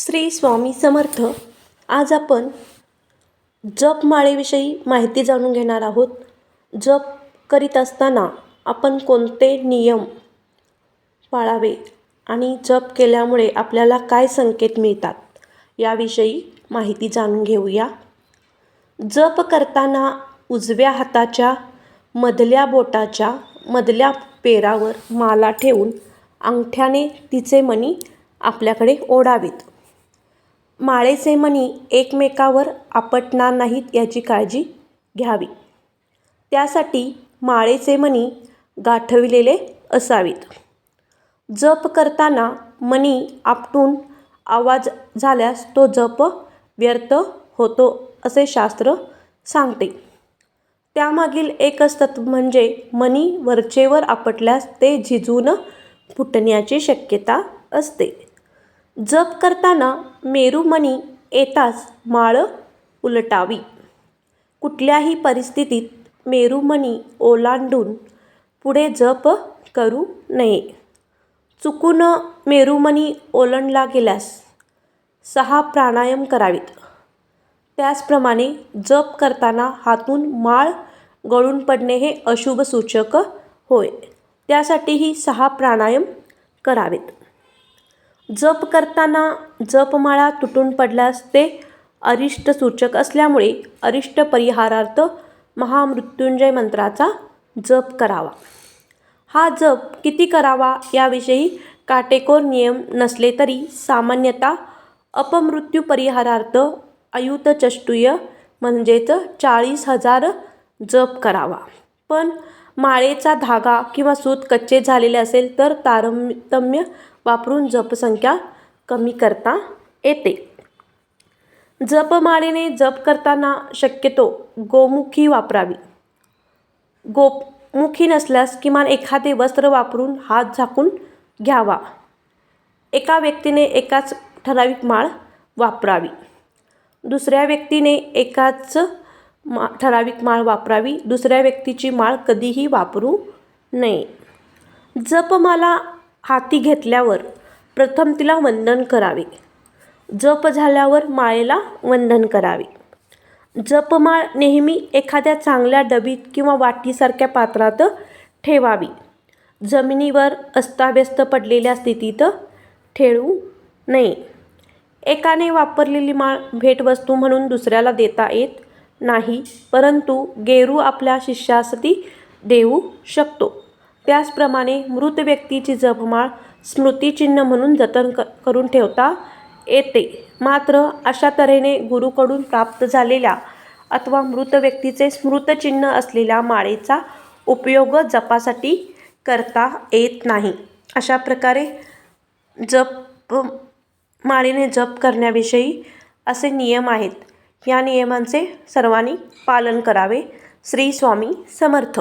श्री स्वामी समर्थ. आज आपण जपमाळेविषयी माहिती जाणून घेणार आहोत. जप करीत असताना आपण कोणते नियम पाळावे आणि जप केल्यामुळे आपल्याला काय संकेत मिळतात याविषयी माहिती जाणून घेऊया. जप करताना उजव्या हाताच्या मधल्या बोटाच्या मधल्या पेरावर माला ठेवून अंगठ्याने तिचे मणी आपल्याकडे ओढावेत. माळेचे मणी एकमेकावर आपटणार नाहीत याची काळजी घ्यावी. त्यासाठी माळेचे मणी गाठविलेले असावेत. जप करताना मणी आपटून आवाज झाल्यास तो जप व्यर्थ होतो असे शास्त्र सांगते. त्यामागील एकच तत्व म्हणजे मणी वरचेवर आपटल्यास ते झिजून फुटण्याची शक्यता असते. जप करताना मेरुमणी येताच माळ उलटावी. कुठल्याही परिस्थितीत मेरुमणी ओलांडून पुढे जप करू नये. चुकून मेरुमणी ओलांडला गेल्यास सहा प्राणायाम करावेत. त्याचप्रमाणे जप करताना हातून माळ गळून पडणे हे अशुभ सूचक होय. त्यासाठीही सहा प्राणायाम करावेत. जप करताना जपमाळा तुटून पडल्यास ते अरिष्ट सूचक असल्यामुळे अरिष्ट परिहारार्थ महामृत्युंजय मंत्राचा जप करावा. हा जप किती करावा याविषयी काटेकोर नियम नसले तरी सामान्यतः अपमृत्यू परिहारार्थ अयुतचष्टुय म्हणजेच चाळीस हजार जप करावा. पण माळेचा धागा किंवा सूत कच्चे झालेले असेल तर तारतम्य वापरून जपसंख्या कमी करता येते. जपमाळेने जप करताना शक्यतो गोमुखी वापरावी. गोमुखी नसल्यास किमान एखादे वस्त्र वापरून हात झाकून घ्यावा. एका व्यक्तीने एकाच ठराविक माळ वापरावी. दुसऱ्या व्यक्तीने एकाच मा ठराविक माळ वापरावी. दुसऱ्या व्यक्तीची माळ कधीही वापरू नये. जपमाला हाती घेतल्यावर प्रथम तिला वंदन करावे. जप झाल्यावर माळेला वंदन करावे. जपमाळ नेहमी एखाद्या चांगल्या डबीत किंवा वाटीसारख्या पात्रात ठेवावी. जमिनीवर अस्ताव्यस्त पडलेल्या स्थितीत ठेवू नये. एकाने वापरलेली माळ भेटवस्तू म्हणून दुसऱ्याला देता येत नाही परंतु गेरू आपल्या शिष्यासाठी देऊ शकतो. त्याचप्रमाणे मृत व्यक्तीची जपमाळ स्मृतिचिन्ह म्हणून जतन क करून ठेवता येते. मात्र अशा तऱ्हेने गुरुकडून प्राप्त झालेल्या अथवा मृत व्यक्तीचे स्मृतचिन्ह असलेल्या माळेचा उपयोग जपासाठी करता येत नाही. अशा प्रकारे जप माळेने जप करण्याविषयी असे नियम आहेत. या नियमांचे सर्वांनी पालन करावे. श्री स्वामी समर्थ.